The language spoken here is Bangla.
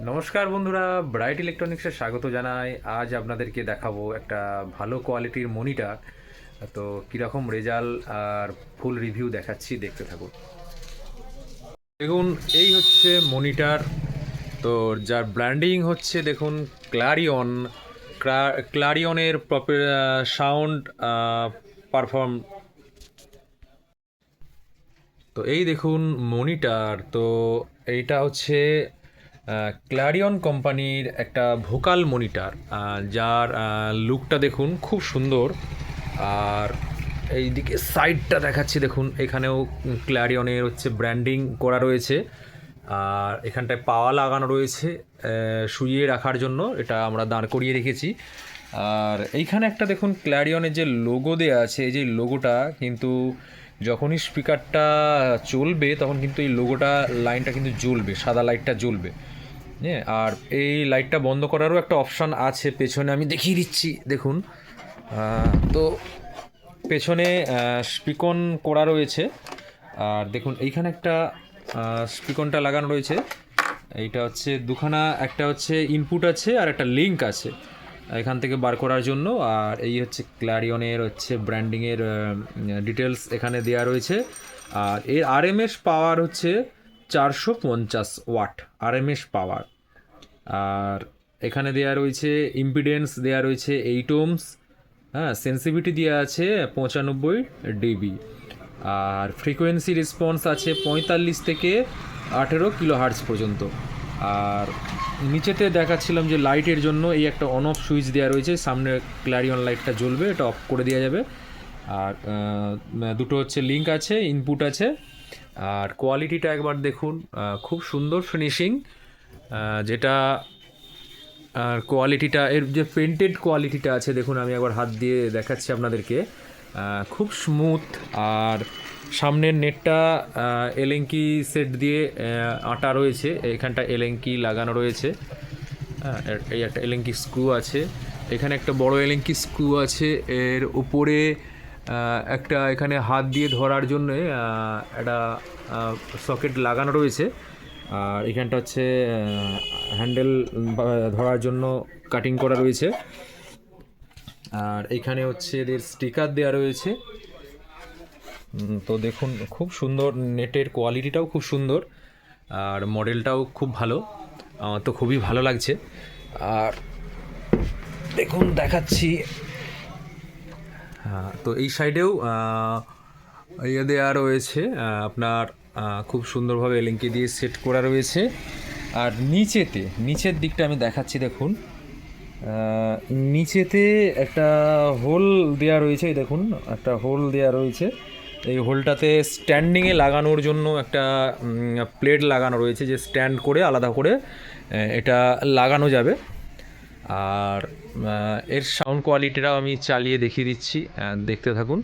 নমস্কার বন্ধুরা ব্রাইট ইলেকট্রনিক্সে স্বাগত জানাই। আজ আপনাদেরকে দেখাবো একটা ভালো কোয়ালিটির মনিটর তো কীরকম রেজাল্ট আর ফুল রিভিউ দেখাচ্ছি, দেখতে থাকুন। দেখুন, এই হচ্ছে মনিটর তো যার ব্র্যান্ডিং হচ্ছে, দেখুন ক্লারিয়ন ক্লারিয়নের সাউন্ড পারফর্ম তো এই দেখুন মনিটর তো এইটা হচ্ছে ক্লারিয়ন কোম্পানির একটা ভোকাল মনিটর যার লুকটা দেখুন খুব সুন্দর, আর এইদিকে সাইডটা দেখাচ্ছি, দেখুন, এখানেও ক্লারিয়নের হচ্ছে ব্র্যান্ডিং করা রয়েছে, আর এখানটায় পাওয়া লাগানো রয়েছে শুইয়ে রাখার জন্য, এটা আমরা দাঁড় করিয়ে রেখেছি, আর এইখানে একটা দেখুন ক্ল্যারিয়নের যে লোগো দেওয়া আছে, এই যে লোগোটা কিন্তু যখনই স্পিকারটা চলবে, তখন কিন্তু এই লোগোটা লাইনটা কিন্তু জ্বলবে, সাদা লাইটটা জ্বলবে। হ্যাঁ আর এই লাইটটা বন্ধ করারও একটা অপশান আছে, পেছনে আমি দেখিয়ে দিচ্ছি, দেখুন। তো পেছনে স্পিকন করা রয়েছে। আর দেখুন, এইখানে একটা স্পিকনটা লাগানো রয়েছে। এইটা হচ্ছে দুখানা, একটা হচ্ছে ইনপুট আছে, আর একটা লিঙ্ক আছে। এখান থেকে বার করার জন্য, আর এই হচ্ছে ক্ল্যারিয়নের হচ্ছে ব্র্যান্ডিংয়ের ডিটেলস এখানে দেওয়া রয়েছে। আর এর আরএমএস পাওয়ার হচ্ছে চারশো পঞ্চাশ ওয়াট আরএমএস পাওয়ার আর এখানে দেওয়া রয়েছে ইম্পিডেন্স দেওয়া রয়েছে এইট ওমস হ্যাঁ সেন্সিভিটি দেওয়া আছে পঁচানব্বই ডিবি আর ফ্রিকোয়েন্সি রেসপন্স আছে পঁয়তাল্লিশ থেকে আঠেরো কিলো হার্টস পর্যন্ত। আর নিচেতে দেখাচ্ছিলাম যে লাইটের জন্য এই একটা অন অফ সুইচ দেওয়া রয়েছে। সামনে ক্ল্যারিয়ন লাইটটা জ্বলবে, এটা অফ করে দেওয়া যাবে। আর দুটো হচ্ছে লিঙ্ক আছে ইনপুট আছে। আর কোয়ালিটিটা একবার দেখুন খুব সুন্দর ফিনিশিং যেটা, আর কোয়ালিটিটা এর যে পেন্টেড কোয়ালিটিটা আছে, দেখুন, আমি একবার হাত দিয়ে দেখাচ্ছি আপনাদেরকে। খুব স্মুথ আর সামনের নেটটা এলেঙ্কি সেট দিয়ে আটা রয়েছে। এখানটা এলেঙ্কি লাগানো রয়েছে। এই একটা এলেঙ্কি স্ক্রু আছে। এখানে একটা বড় এলেঙ্কি স্ক্রু আছে। এর উপরে একটা এখানে হাত দিয়ে ধরার জন্য একটা সকেট লাগানো রয়েছে। আর এখানটা হচ্ছে হ্যান্ডেল ধরার জন্য কাটিং করা রয়েছে। আর এখানে হচ্ছে এদের স্টিকার দেওয়া রয়েছে। তো দেখুন, খুব সুন্দর নেটের কোয়ালিটিটাও খুব সুন্দর, আর মডেলটাও খুব ভালো, আমার তো খুবই ভালো লাগছে। আর দেখুন, দেখাচ্ছি হ্যাঁ তো এই সাইডেও ইয়ে দেওয়া রয়েছে আপনার খুব সুন্দরভাবে এলিঙ্কি দিয়ে সেট করা রয়েছে। আর নিচেতে, নিচের দিকটা আমি দেখাচ্ছি, দেখুন নিচেতে একটা হোল দেওয়া রয়েছে দেখুন, একটা হোল দেওয়া রয়েছে। এই হোলটাতে স্ট্যান্ডিংয়ে লাগানোর জন্য একটা প্লেট লাগানো রয়েছে যে স্ট্যান্ড করে আলাদা করে এটা লাগানো যাবে আর এর সাউন্ড কোয়ালিটিটাও আমি চালিয়ে দেখিয়ে দিচ্ছি দেখতে থাকুন.